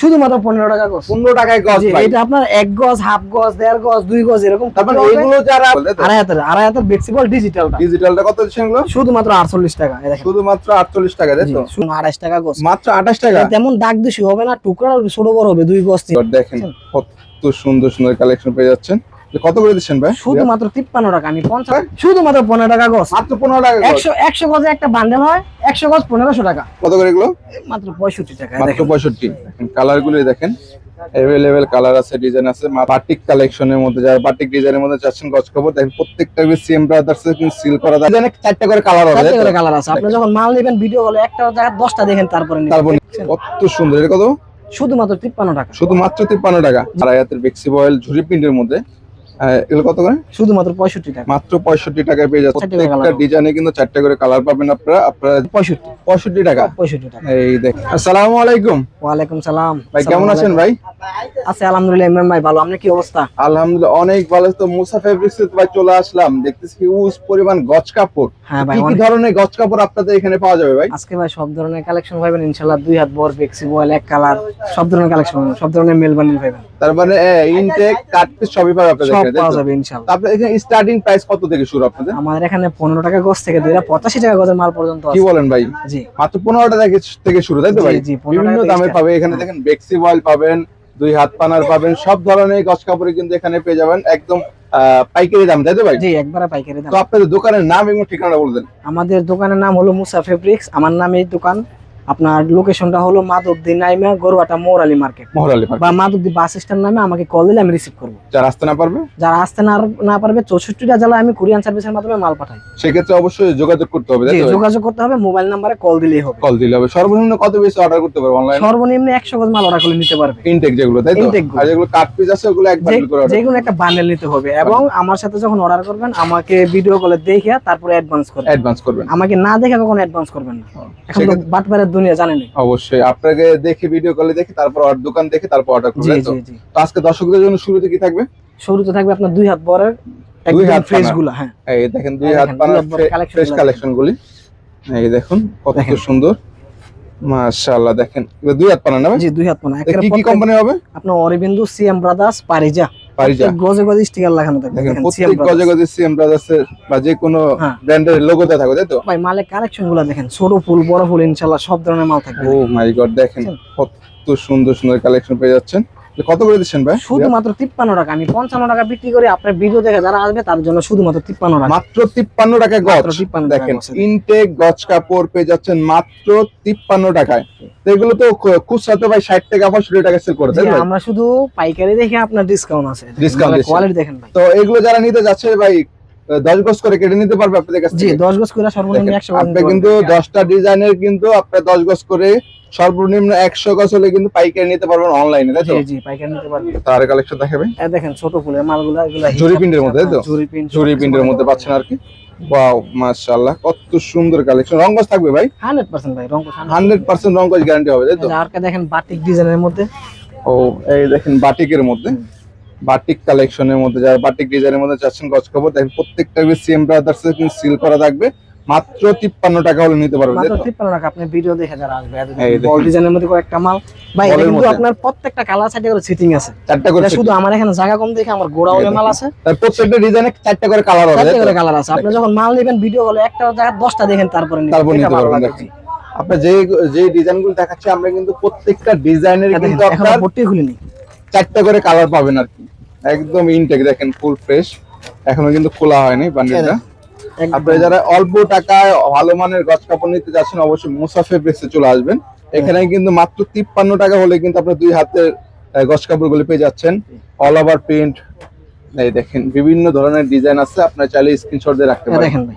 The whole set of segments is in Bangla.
শুধুমাত্র পনেরো টাকা গজ। পনেরো টাকায় গজ এটা আপনার এক গজ হাফ গজ দেড় গজ দুই গজ এরকম হবে? এগুলো যারা আড়াই হাতের আড়াই হাতের ফ্লেক্সিবল ডিজিটাল ডিজিটালটা কত এগুলো? শুধুমাত্র আটচল্লিশ টাকা দেখেন। শুধুমাত্র আটচল্লিশ টাকা দেখো আড়াইশ টাকা গজ। মাত্র আঠাশ টাকা? তেমন দাগ দোষী হবে না টুকরা ছোট বড় হবে দুই গজ দেখেন কত সুন্দর সুন্দর কালেকশন পেয়ে যাচ্ছেন। কত করে দিচ্ছেন ভাই? শুধুমাত্র তিপ্পান্ন টাকা আমি পঞ্চাশ শুধুমাত্র পনেরো টাকা গজ। মাত্র পনেরো টাকা একশো একশো গজে একটা বান্ডেল হয় একশো গজ পনেরোশো টাকা। কত করে এগুলো? মাত্র পঁয়ষট্টি টাকা মাত্র পঁয়ষট্টি। কালারগুলো দেখেন। অ্যাভেলেবেল কালার আছে ডিজাইন আছে বাটিক কালেকশনের মধ্যে যারা বাটিক ডিজাইনের মধ্যে চাচ্ছেন গজ কাপড় দেখেন প্রত্যেকটা সেম ব্রাদার্স কিন্তু সিল করা ডিজাইনে চারটা করে কালার হবে চারটে করে কালার আছে। আপনি যখন মাল নেবেন ভিডিও হলে একটা জায়গায় দশটা দেখেন তারপরে। তারপর কত সুন্দর এটা কত? শুধুমাত্র তিপ্পান্ন টাকা। শুধু মাত্র তিপ্পান্ন টাকা। আড়াই হাতের বেক্সি বয়েল ঝুরি প্রিন্টের মধ্যে। এগুলো কত করে? শুধুমাত্র পঁয়ষট্টি টাকা। মাত্র পঁয়ষট্টি টাকায় পেয়ে যাচ্ছে প্রত্যেকটা ডিজাইনে কিন্তু চারটা করে কালার পাবেন আপনারা। আপনারা পঁয়ষট্টি। পঁয়ষট্টি টাকা? পঁয়ষট্টি টাকা। এই দেখ। আসসালামু আলাইকুম। ওয়ালাইকুম সালাম। ভাই কেমন আছেন ভাই? আছে আলহামদুলিল্লাহ ইমরান ভাই ভালো। আপনার কি অবস্থা? আলহামদুলিল্লাহ অনেক ভালো। তো মুসা ফেব্রিক্স ভাই চলে আসলাম। দেখতেছি হিউজ পরিমাণ গজ কাপড়। হ্যাঁ ভাই কি ধরনের গজ কাপড় আপনাদের এখানে পাওয়া যাবে ভাই? আজকে ভাই সব ধরনের কালেকশন পাবেন। ইনশাল্লাহ দুই হাত বর এক কালার সব ধরনের কালেকশন সব ধরনের মেল বান্ডিল পাবেন। তার মানে ইনটেক কাট পিস সবই পাবে আপনাদের সব পাওয়া যাবে ইনশাল্লাহ। আপনাদের এখানে স্টার্টিং প্রাইস কত থেকে শুরু আপনাদের? আমাদের এখানে পনেরো টাকা গজ থেকে দুই পঁচাশি টাকা গজের মাল পর্যন্ত কি বলেন ভাই? জি। মাত্র পনেরো টাকা থেকে শুরু তাই তো ভাই? জি, বিভিন্ন দামে পাবে এখানে দেখেন বেক্সি বয়েল পাবেন দুই হাত পানার পাবেন সব ধরনের গজ কাপড় কিন্তু এখানে পেয়ে যাবেন একদম পাইকারি দাম তাই তো ভাই? জি একবারে পাইকারি দাম। তো আপনাদের দোকানের নাম এবং ঠিকানা বলে দেন। আমাদের দোকানের নাম হলো মুসা ফেব্রিক্স আমার নাম এই দোকান আপনার লোকেশনটা হলো মাধবদী নাইমা গরুয়াটা মৌরালি মার্কেট পার্ক বা মাধবদী বাস স্ট্যান্ড নামে আমাকে কল দিলে আমি রিসিভ করব। যারা আসতে না পারবে? যারা আসতে না না পারবে চৌষট্টিটা জেলায় আমি কুরিয়ান সার্ভিসের মাধ্যমে মাল পাঠাই। সেক্ষেত্রে অবশ্যই যোগাযোগ করতে হবে? যোগাযোগ করতে হবে মোবাইল নাম্বারে কল দিলেই হবে। কল দিলে হবে। সর্বনিম্ন কত বেশি অর্ডার করতে পারবে অনলাইন সর্বনিম্ন একশো গজ মাল অর্ডার করে নিতে পারবে। ইনটেক যেগুলো তাই তো? আর যেগুলো কাট পিস আছে ওগুলো এক বান্ডেল করে order যে কোনো একটা বান্ডেল নিতে হবে। এবং আমার সাথে যখন অর্ডার করবেন আমাকে ভিডিও কলে দেখে তারপরে অ্যাডভান্স করবেন। অ্যাডভান্স করবেন। আমাকে না দেখে কখনো অ্যাডভান্স করবেন না। এখন বাটপারের দুনিয়া জানেন অবশ্যই। আপনাকে দেখে ভিডিও কলে দেখে তারপর আর দোকান দেখে তারপর অর্ডার করবেন তো? তো আজকে দর্শকদের জন্য শুরুতে কি থাকবে? শুরুতে থাকবে আপনার দুই হাত বরের দুই হাত ফ্রেশ। গুলা হ্যাঁ। এই দেখেন দুই হাত দেখেন, পানার দুই হাত collection ফ্রেশ কালেকশন গুলি। এই দেখুন কত সুন্দর। মাশাআল্লাহ দেখেন। দুই হাত পানা না? জি দুই হাত পানা। কি কি কোম্পানি হবে? আপনার অরিবিন্দু সিএম ব্রাদার্স পারিজা পারিজা প্রত্যেক গজে গজে স্টিকার লাগানো থাকবে। দেখেন দেখেন প্রত্যেক সিএম গজে গজে সিএম ব্রাদার্সের বা যে কোনো হ্যাঁ। ব্র্যান্ডের লোগোতে থাকবে তাই তো? ভাই মালের কালেকশনগুলো দেখেন ছোট ফুল বড় ফুল সব ধরনের মাল থাকবে। ও মাই গড দেখেন কত সুন্দর সুন্দর কালেকশন পেয়ে যাচ্ছেন। কত করে দিচ্ছেন ভাই? শুধুমাত্র তিপ্পান্ন টাকা। আমি পঞ্চান্ন টাকা বিক্রি করে আপনার ভিডিও দেখে যারা আসবে তার জন্য শুধুমাত্র তিপ্পান্ন টাকা। মাত্র তিপ্পান্ন টাকায় গছ। তিপ্পান্ন দেখেন। ইনটেক গছ কাপড় পেয়ে যাচ্ছেন মাত্র তিপ্পান্ন টাকায়। তো এগুলো তো খুচরাতে ভাই ষাট টাকা পঁয়ষট্টি টাকা সেল করে জি, আমরা শুধু পাইকারি দেখে আপনার ডিসকাউন্ট আছে। ডিসকাউন্ট কোয়ালিটি দেখেন তো এগুলো যারা নিতে যাচ্ছে ভাই দশ গজ করে কেটে নিতে পারবে আপনাদের কাছ জি দশ গজ করে সর্বনিম্ন একশো আপনি কিন্তু দশটা ডিজাইনের কিন্তু আপনার দশ গজ করে সর্বনিম্ন একশো গজ হলে কিন্তু পাইকারি নিতে পারবেন অনলাইনে তাই তো? জি পাইকারি নিতে পারবেন। তার কালেকশন দেখাবে এই দেখেন ছোট ফুলের মালগুলো এগুলো জরি প্রিন্টের মধ্যে, তাই তো? জরি প্রিন্টের মধ্যে পাচ্ছেন আর কি? ওয়াও মাশাআল্লাহ কত সুন্দর কালেকশন রঙ্গজ থাকবে ভাই? হান্ড্রেড পার্সেন্ট ভাই রঙ হান্ড্রেড পার্সেন্ট। রঙ্গজ গ্যারান্টি হবে তাই তো? আরকে দেখেন বাটিক ডিজাইনের মধ্যে। ও এই দেখেন বাটিকের মধ্যে। বাটিক কালেকশনের মধ্যে যারা বাটিক ডিজাইনের মধ্যে চাচ্ছেন গজ কাপড় দেখেন প্রত্যেকটা সিএম ব্রাদার্স কিন্তু সিল করা থাকবে। মাত্র তিপ্পান্ন টাকা হলে নিতে পারবেন মাত্র? তিপ্পান্ন টাকা আপনি ভিডিও দেখে যারা আসবে। বল ডিজাইনের মধ্যে কয়েকটা মাল। ভাই এটা কিন্তু আপনার প্রত্যেকটা কালার সাইডে করে সিটিং আছে। চারটা করে শুধু আমার এখানে জায়গা কম দেখে আমার গোড়া এই মাল আছে। তার প্রত্যেকটা ডিজাইনে চারটা করে কালার হবে চারটে? করে কালার আছে। আপনি যখন মাল নেবেন ভিডিও হলে একটা জায়গা দশটা দেখেন তারপরে তারপর নিতে পারবেন দেখেন। আপনার যে যে ডিজাইনগুলো দেখাচ্ছি আমরা কিন্তু প্রত্যেকটা ডিজাইনের কিন্তু আপনার ভর্তি খুলিনি। চারটা করে কালার পাবেন আর কি। একদম ইনটেক দেখেন ফুল ফ্রেশ এখনও কিন্তু খোলা হয়নি বান্ডিলটা। একদম। আপনারা যারা অল্প টাকায় ভালো মানের গজ কাপড় নিতে যাচ্ছেন অবশ্যই মুসাফে ফেব্রিক্সে চলে আসবেন। এখানে কিন্তু মাত্র তিপ্পান্ন টাকা হলে কিন্তু আপনার দুই হাতের আহ, গজ কাপড়গুলো পেয়ে যাচ্ছেন। অল ওভার প্রিন্ট এই দেখেন বিভিন্ন ধরনের ডিজাইন আছে। আপনারা চাইলে স্ক্রিনশট দিয়ে রাখতে পারেন। দেখেন ভাই।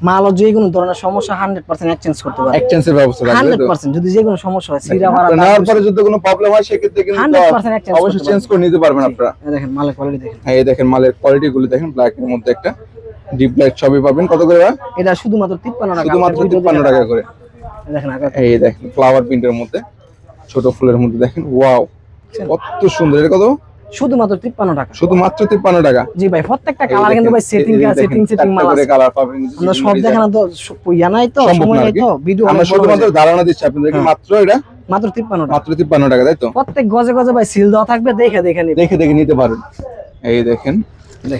মাল যে কোনো ধরনের সমস্যা হান্ড্রেড পার্সেন্ট এক্সচেঞ্জ করতে এক্সচেঞ্জের ব্যবস্থা থাকবে যদি যে কোনো সমস্যা হয় সিরা আপনারা নেওয়ার পরে যদি কোনো প্রবলেম হয় সেক্ষেত্রে কিন্তু হান্ড্রেড পার্সেন্ট এক্সচেঞ্জ অবশ্যই চেঞ্জ করে নিতে পারবেন আপনারা। দেখেন মালের কোয়ালিটি দেখেন। এই দেখেন মালের কোয়ালিটি গুলো দেখেন ব্ল্যাক এর মধ্যে একটা ডিপ ব্ল্যাক ছবি পাবেন। কত করে এটা শুধুমাত্র তিপ্পান্ন টাকা শুধুমাত্র আপনি video তিপ্পান্ন দেখে- টাকা করে। দেখেন এই দেখেন ফ্লাওয়ার প্রিন্টের মধ্যে ছোট ফুলের মধ্যে দেখেন ওয়াও কত সুন্দর। এটা কত? শুধুমাত্র তিপ্পান্ন টাকা। শুধুমাত্র তিপ্পান্ন টাকা? জি ভাই প্রত্যেকটা কালার কিন্তু ভাই সেটিং সেটিং সেটিং মাল আছে কালার পাবেন আমরা সব দেখানো তো ইয়া নাই তো সময় নাই তো ভিডিও আমরা শুধুমাত্র ধারণা দিচ্ছি আপনাদেরকে হ্যাঁ। মাত্র এটা? মাত্র তিপ্পান্ন টাকা। মাত্র তিপ্পান্ন টাকা তাই তো? প্রত্যেক গজে গজে ভাই সিল দেওয়া থাকবে দেখে দেখে নিতে দেখে দেখে নিতে পারেন। এই দেখেন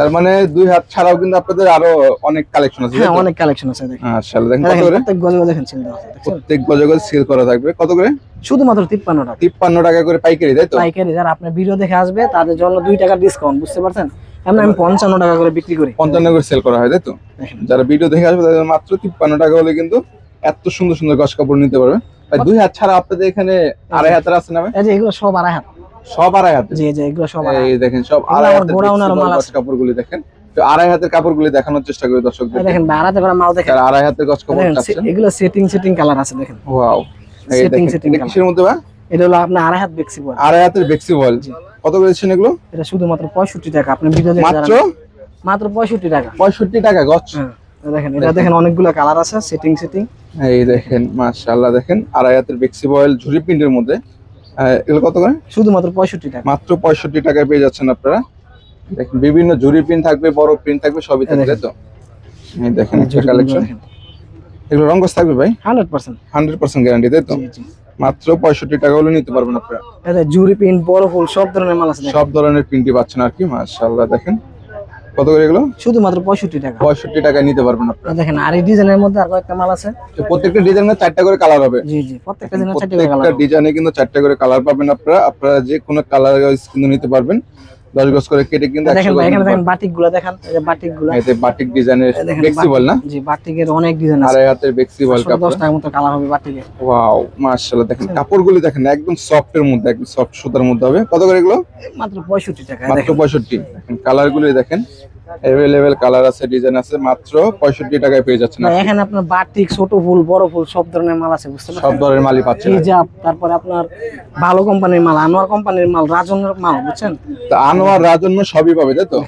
তার মানে দুই হাত ছাড়াও কিন্তু আপনাদের আরও অনেক কালেকশন আছে হ্যাঁ অনেক কালেকশন আছে দেখেন। মাশাআল্লাহ দেখেন কত করে? প্রত্যেক গজে গজে দেখেন সিল দেওয়া প্রত্যেক গজে গজে সেল করা থাকবে। কত করে? শুধুমাত্র তিপ্পান্ন টাকা। তিপ্পান্ন টাকা করে পাইকারি তাই তো? পাইকারি যারা আপনার ভিডিও দেখে আসবে তাদের জন্য দুই টাকা ডিসকাউন্ট বুঝতে পারছেন? এমন আমি পঞ্চান্ন টাকা করে বিক্রি করি। পঞ্চান্ন করে সেল করা হয় তাই তো? যারা ভিডিও দেখে আসবে তাদের মাত্র তিপ্পান্ন টাকা হলে কিন্তু এত সুন্দর সুন্দর গস কাপড় নিতে পারবে। দুই হাত ছাড়া আপনাদের এখানে আড়াই হাতের আছে না ভাই? এই যে এগুলো সব আড়াই হাত। সব আড়াই হাতে জি জি এগুলো সব আড়াই এই দেখেন সব আড়াই হাতের গোডাউনের মাল আছে। কাপড়গুলি দেখেন। তো আড়াই হাতের কাপড়গুলি দেখানোর চেষ্টা করি দর্শকদের হাত। দেখেন আড়াতে করা মাল দেখেন। আড়াই হাতের গস কাপড় চাচ্ছেন। এগুলো সেটিং সেটিং কালার আছে দেখেন। ওয়াও। এই দেখেন। কিসের মধ্যে বা? এটা হলো আপনার আড়াই হাত বেক্সি বল। আড়াই হাতের বেক্সি বল। কত করেছেন এগুলো? এটা শুধুমাত্র পঁয়ষট্টি টাকা। আপনি ভিডিও দেখে মাত্র? মাত্র পঁয়ষট্টি টাকা। পঁয়ষট্টি টাকা গছ? হ্যাঁ দেখেন এটা দেখেন অনেকগুলো কালার আছে সেটিং সেটিং এই দেখেন মাশাআল্লাহ দেখেন আড়াই হাতের বেক্সি বয়েল ঝুরি প্রিন্টের মধ্যে। এগুলো কত করে? শুধুমাত্র পঁয়ষট্টি টাকা। মাত্র পঁয়ষট্টি টাকায় পেয়ে যাচ্ছেন আপনারা। দেখেন বিভিন্ন ঝুরি প্রিন্ট থাকবে বড় প্রিন্ট থাকবে সবই থাকবে তো? দেখেন কালেকশন এগুলো রঙ্গস থাকবে ভাই? Hundred percent. Hundred percent guarantee তাই তো? মাত্র পঁয়ষট্টি টাকা হলে নিতে পারবেন আপনারা। জুরি প্রিন্ট বড় ফুল সব ধরনের মাল আছে সব ধরনের প্রিন্টই পাচ্ছেন আর কি মাশাআল্লাহ দেখেন। কত করে এগুলো? শুধুমাত্র পঁয়ষট্টি টাকা। পঁয়ষট্টি টাকায় নিতে পারবেন আপনারা। দেখেন আর এই ডিজাইনের মধ্যে আর কয়েকটা মাল আছে। প্রত্যেকটা ডিজাইনের চারটা করে কালার হবে। জি জি প্রত্যেকটা দিনের চারটা করে কালার ডিজাইনে কিন্তু চারটা করে কালার পাবেন আপনারা। আপনারা যে কোনো কালার কিন্তু নিতে পারবেন। দশ গজ করে কেটে কিন্তু দেখেন এখানে দেখেন বাটিকগুলা দেখেন এই যে বাটিকগুলা এতে বাটিক ডিজাইনের ফ্লেক্সিবল না? জি বাটিকের অনেক ডিজাইন আছে। আড়াই হাতের ফ্লেক্সিবল কাপড়। টাকার মতো কালার হবে ওয়াও মাশাআল্লাহ দেখেন কাপড়গুলো দেখেন একদম সফট এর মধ্যে একদম সফট সুতার মধ্যে হবে। কত করে এগুলো? মাত্র পঁয়ষট্টি টাকা মাত্র দেখেন। পঁয়ষট্টি। দেখেন কালার গুলি দেখেন। অ্যাভেলেবেল কালার আছে ডিজাইন আছে মাত্র পঁয়ষট্টি টাকায় পেয়ে যাচ্ছেন এখানে আপনার বাটিক ছোট ফুল বড় ফুল সব ধরনের মাল আছে বুঝতে সব ধরনের মালই পাচ্ছেন হিজাব তারপরে আপনার ভালো কোম্পানির মাল আনোয়ার কোম্পানির মাল রাজনের মাল বুঝছেন? তো আনোয়ার রাজন্য সবই পাবে তাই তো?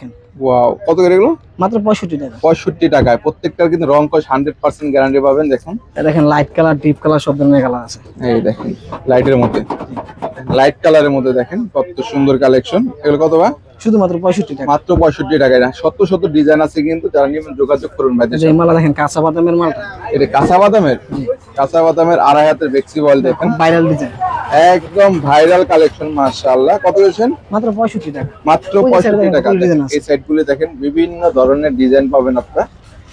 ওয়াও কত করে এগুলো? মাত্র পঁয়ষট্টি টাকা। পঁয়ষট্টি টাকায়। প্রত্যেকটার কিন্তু রং কস হান্ড্রেড পার্সেন্ট গ্যারান্টি পাবেন দেখুন। দেখেন লাইট কালার ডিপ কালার সব ধরনের কালার আছে। এই দেখেন লাইটের মধ্যে। লাইট কালারের মধ্যে দেখেন কত সুন্দর কালেকশন এগুলো কত বা শুধুমাত্র পঁয়ষট্টি টাকা। মাত্র পঁয়ষট্টি টাকা না শত শত ডিজাইন আছে কিন্তু যারা নিয়ে যোগাযোগ করুন মালা দেখেন কাঁচা বাদামের মালটা। এটা কাঁচা বাদামের? কাঁচা বাদামের আড়াই হাতের বেক্সি বল দেখেন। ভাইরাল ডিজাইন একদম ভাইরাল কালেকশন মাশাআল্লাহ। কত বলছেন মাত্র পঁয়ষট্টি টাকা। মাত্র ওই যে side পঁয়ষট্টি দেখেন, টাকা। এই সাইডগুলো দেখেন বিভিন্ন ধরনের ডিজাইন পাবেন আপনারা।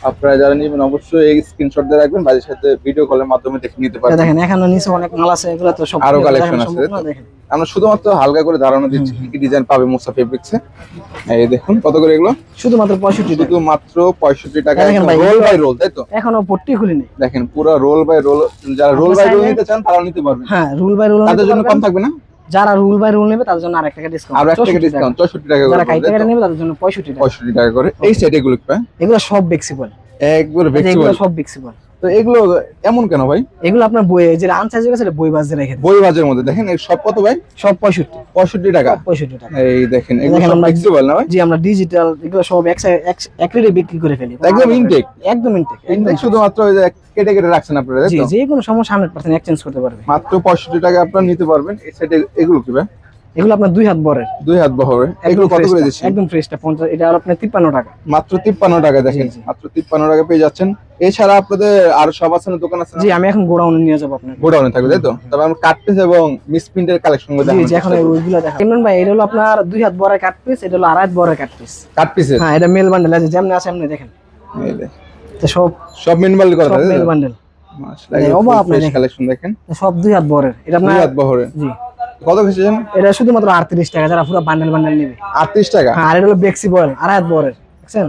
আপনারা যারা নেবেন অবশ্যই এই স্ক্রিনশট দিয়ে রাখবেন বাড়ির সাথে ভিডিও কলের মাধ্যমে দেখে নিতে পারবেন। দেখেন এখানে নিচে অনেক মাল আছে এগুলো তো সব আরও collection আছে, আমরা শুধুমাত্র হালকা করে ধারণা দিচ্ছি কি কি ডিজাইন পাবে মুসা ফেব্রিক্সে এই দেখুন কত করে এগুলো? শুধুমাত্র পঁয়ষট্টি টাকা। শুধু মাত্র পঁয়ষট্টি টাকা দেখেন রোল বাই রোল তাই তো? এখনও পট্টি খুলিনি। দেখেন পুরো রোল বাই রোল যারা রোল বাই রোল নিতে চান তারা নিতে পারবেন হ্যাঁ রুল বাই রুল তাদের জন্য কম থাকবে না? যারা রুল বাই রুল নেবে তাদের জন্য আরেক টাকা ডিসকাউন্ট আর এক টাকা ডিসকাউন্ট চৌষট্টি টাকা করে যারা কাইতে তাই নেবে তাদের জন্য পঁয়ষট্টি টাকা। পঁয়ষট্টি টাকা করে। এই সেট এগুলো পায় এগুলো সব বেক্সিবল একবার এগুলো সব বেক্সিবল তো এগুলো এমন কেন ভাই? এগুলো আপনার বই যেটা আনসাইজ গেছে বই বাজে রেখে বই বাজের মধ্যে। দেখেন সব কত ভাই? সব পঁয়ষট্টি। পঁয়ষট্টি টাকা। পঁয়ষট্টি টাকা। এই দেখেন এগুলো আমরা- ফ্লেক্সিবল না ভাই? জি আমরা ডিজিটাল এগুলো সব এক এক রেটে বিক্রি করে ফেলি। একদম intake? একদম ইনটেক ইনটেক শুধুমাত্র ওই যে কেটে কেটে রাখছেন আপনারা জি যে কোনো সমস্যা হান্ড্রেড পার্সেন্ট এক্সচেঞ্জ করতে পারবে। মাত্র পঁয়ষট্টি টাকা আপনারা নিতে পারবেন। এই সাইডে এগুলো কি ভাই? এগুলো আপনার দুই হাত বরের। দুই হাত বহরে এগুলো কত করে দিচ্ছেন? একদম ফ্রেশটা পঞ্চাশ এটা আর আপনার তিপ্পান্ন টাকা। মাত্র তিপ্পান্ন টাকা দেখেন। মাত্র তিপ্পান্ন টাকা পেয়ে যাচ্ছেন। এছাড়া আপনাদের আরও সব আছে না দোকান আছে জি আমি এখন গোডাউনে নিয়ে যাব আপনার গোডাউনে থাকবে তাই তো? তবে আমরা কাট পিস এবং মিস প্রিন্টের কালেকশনগুলো জি জি এখন ওইগুলো দেখা ইমরান ভাই এটা হলো আপনার দুই হাত বরের কাট পিস এটা হলো আড়াই হাত বরের কাট পিস কাট পিসের হ্যাঁ এটা মেল বান্ডেল আছে যেমন আছে এমনি দেখেন। তো সব সব মিনমাল করা সব তাই মেল বান্ডেল মাশাআল্লাহ এই অবাক আপনি কালেকশন দেখেন। সব দুই হাত বরের। এটা আপনার দুই হাত বহরে জি। কত এটা শুধুমাত্র আটত্রিশ টাকা যারা পুরো বান্ডেল বান্ডেল নেবে। আটত্রিশ টাকা? হ্যাঁ আর এটা হলো বেক্সি আড়াই হাত বরের দেখছেন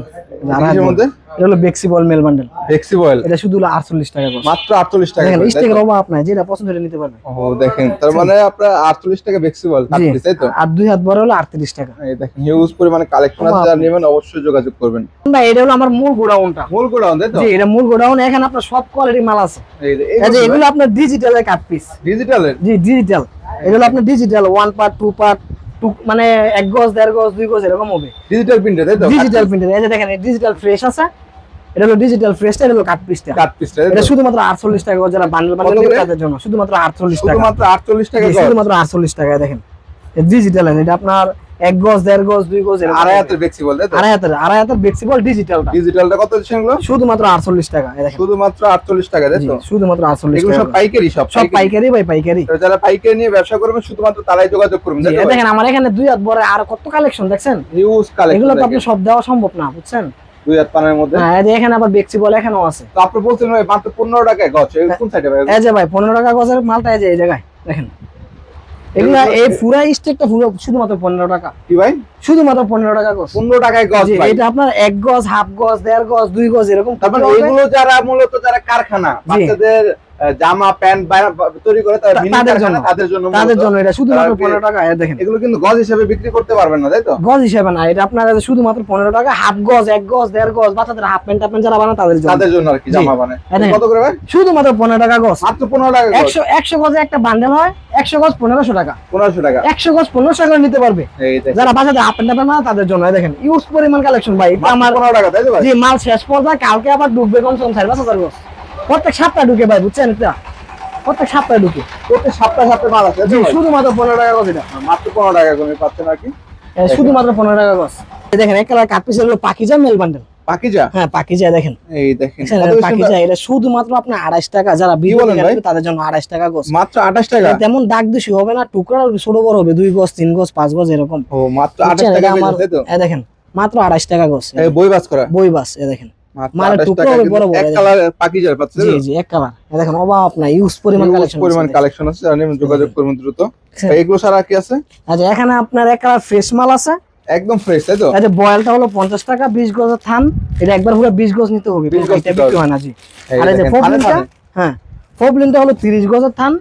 আড়াই হাত কিসের বরের। মধ্যে? এটা হলো বেক্সি বয়েল মেল বান্ডেল ফ্লেক্সি বয়েল এটা শুধু হলো টাকা মাত্র আটচল্লিশ টাকা দেখেন করে, তাই স্টেকের তো? অভাব আপনার যেটা পছন্দ হলে নিতে পারবে। ও দেখেন তার মানে আপনার টাকা তাই তো? আর দুই হাত বড় হলো আটত্রিশ টাকা। এই দেখেন হিউজ পরিমাণে কালেকশন আছে যারা নেবেন অবশ্যই যোগাযোগ করবেন। ভাই এটা হলো আমার মূল গোডাউনটা। মূল গোডাউন তাই তো? জি এটা মূল গোডাউন এখানে আপনার সব কোয়ালিটির মাল আছে। এই যে এগুলো আপনার ডিজিটালের কাট পিস ডিজিটালের জি ডিজিটাল এগুলো আপনার digital one part two part মানে এক গজ দেড় গজ দুই গজ এরকম হবে। ডিজিটাল প্রিন্টার তাই তো? ডিজিটাল প্রিন্টার এই যে দেখেন ডিজিটাল ফ্রেশ আছে এটা হলো ডিজিটাল ফ্রেশটা এটা হলো কাট পিসটা কাট পিসটা এটা শুধুমাত্র আটচল্লিশ টাকা করে যারা বান্ডেল বান্ডেল নেবে তাদের জন্য শুধুমাত্র আটচল্লিশ টাকা। শুধুমাত্র আটচল্লিশ টাকা শুধুমাত্র আটচল্লিশ টাকায় দেখেন। ডিজিটাল এটা আপনার এক গজ দেড় গজ দুই গজ আড়াই হাতের ফ্লেক্সিবল আড়াই হাতের আড়াই হাতের ফ্লেক্সিবল ডিজিটালটা ডিজিটালটা কত দিচ্ছেন এগুলো? শুধুমাত্র আটচল্লিশ টাকা এই দেখেন। শুধুমাত্র আটচল্লিশ টাকা তাই তো? শুধুমাত্র এগুলো সব পাইকারি সব সব পাইকারি। ভাই পাইকারি। তো যারা পাইকারি নিয়ে ব্যবসা করবেন শুধুমাত্র তারাই যোগাযোগ করবেন দেখেন আমার এখানে দুই হাত বড় আর কত কালেকশন দেখছেন? হিউজ এগুলো তো আপনি সব দেওয়া সম্ভব না বুঝছেন? দুই হাত পানের মধ্যে? হ্যাঁ এই যে এখানে আবার ফ্লেক্সিবল এখানেও আছে। তো আপনি বলছেন ভাই মাত্র পনেরো টাকায় গছ কোন সাইডে ভাই? এই যে ভাই পনেরো টাকা গজের মালটা এই যে এই জায়গায় দেখেন। এগুলা এই পুরা স্টেকটা পুরো শুধুমাত্র পনেরো টাকা। কি ভাই? শুধুমাত্র পনেরো টাকা গজ পনেরো টাকায় এটা আপনার এক গজ হাফ গজ দেড় গজ দুই গজ এরকম তারপর এগুলো যারা মূলত যারা কারখানা বাচ্চাদের জামা প্যান্ট তৈরি করে তাদের জন্য। তাদের জন্য তাদের জন্য এটা শুধুমাত্র পনেরো টাকা দেখেন। এগুলো কিন্তু গজ হিসেবে বিক্রি করতে পারবেন না তাই তো? গজ হিসেবে না এটা আপনার শুধুমাত্র পনেরো টাকা হাফ গজ এক গজ দেড় গজ বাচ্চাদের হাফ প্যান্ট প্যান্ট যারা বানায় তাদের জন্য। তাদের জন্য আর কি জামা বানায়। কত করে ভাই? শুধুমাত্র পনেরো টাকা গজ। মাত্র পনেরো টাকা একশো একশো গজে একটা বান্ডেল হয় একশো গজ পনেরোশো টাকা। পনেরোশো টাকা। একশো গজ পনেরোশো টাকা নিতে পারবে। যারা বাচ্চাদের হাফ প্যান্ট প্যান্ট বানায় তাদের জন্য দেখেন ইউজ পরিমাণ কালেকশন ভাই। আমার পনেরো টাকা তাই তো ভাই? জি মাল শেষ পর্যায়ে কালকে আবার ঢুকবে কম সম পাঁচ হাজার গজ। প্রত্যেক সপ্তাহে ঢুকে ভাই বুঝছেন এটা? প্রত্যেক সপ্তাহে ঢুকে। প্রত্যেক সপ্তাহে সপ্তাহে মাল আছে জি শুধুমাত্র পনেরো টাকা গজ এটা। মাত্র পনেরো টাকা করে পাচ্ছেন আর কি শুধুমাত্র পনেরো টাকা গজ। দেখেন এক কালার কাঠ পিসের হলো পাকিজা মেল বান্ডেল। পাকিজা? হ্যাঁ পাকিজা দেখেন। এই দেখেন দেখছেন, কত এটা বেশি পাকিজা এটা শুধুমাত্র আপনার আড়াইশ টাকা। যারা? করবে তাদের জন্য আড়াইশ টাকা মাত্র আঠাশ টাকা? তেমন দাগ হবে না টুকরা ছোট বড় হবে দুই গজ তিন গজ পাঁচ গজ এরকম। ও মাত্র আঠাশ টাকা আমার এ দেখেন মাত্র আড়াইশ টাকা বই বাস করা? বই বাস এ দেখেন। মাত্র মালের 28 টুকরো টাকা হবে কিন্তু বড় বড়, এক কালার পাকিজার পাচ্ছে জি জি এক কালার দেখেন অভাব না ইউজ পরিমাণ কালেকশন পরিমাণ কালেকশন আছে জানেন যোগাযোগ করবেন দ্রুত। এগুলো সারা কি আছে? আচ্ছা এখানে আপনার এক কালার ফ্রেশ মাল আছে। একদম ফ্রেশ তাই তো? যে বয়েলটা হলো পঞ্চাশ টাকা বিশ গজের থান। এটা একবার পুরো বিশ গজ নিতে হবে। 20 গজ এটা বিক্রি হয় না জি। আর এই যে ফোবলিনটা। হ্যাঁ হলো গজের থান।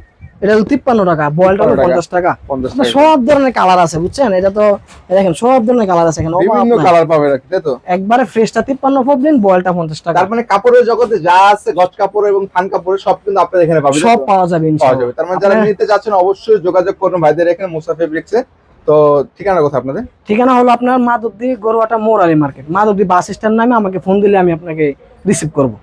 এটা হলো তিপ্পান্ন টাকা বয়েলটা হলো পঞ্চাশ টাকা। আপনার টাকা। সব ধরনের কালার আছে বুঝছেন? এটা তো দেখেন সব ধরনের কালার আছে এখানে বিভিন্ন কালার পাবে তাই তো? একবারে ফ্রেশটা তিপ্পান্ন ফোবলিন বয়েলটা পঞ্চাশ টাকা। তার মানে কাপড়ের জগতে যা আছে গজ কাপড় এবং থান কাপড়ের সব কিন্তু আপনাদের এখানে পাবেন সব পাওয়া যাবে পাওয়া। যাবে। তার মানে যারা নিতে যাচ্ছেন অবশ্যই যোগাযোগ করুন ভাইদের এখানে মুসা ফেব্রিক্সে তো ঠিকানা কথা আপনাদের? ঠিকানা হলো আপনার মাধবদী গরুয়াটা মোর আলী মার্কেট। মাধবদী বাস স্ট্যান্ড নামে আমাকে ফোন দিলে আমি আপনাকে রিসিভ করব।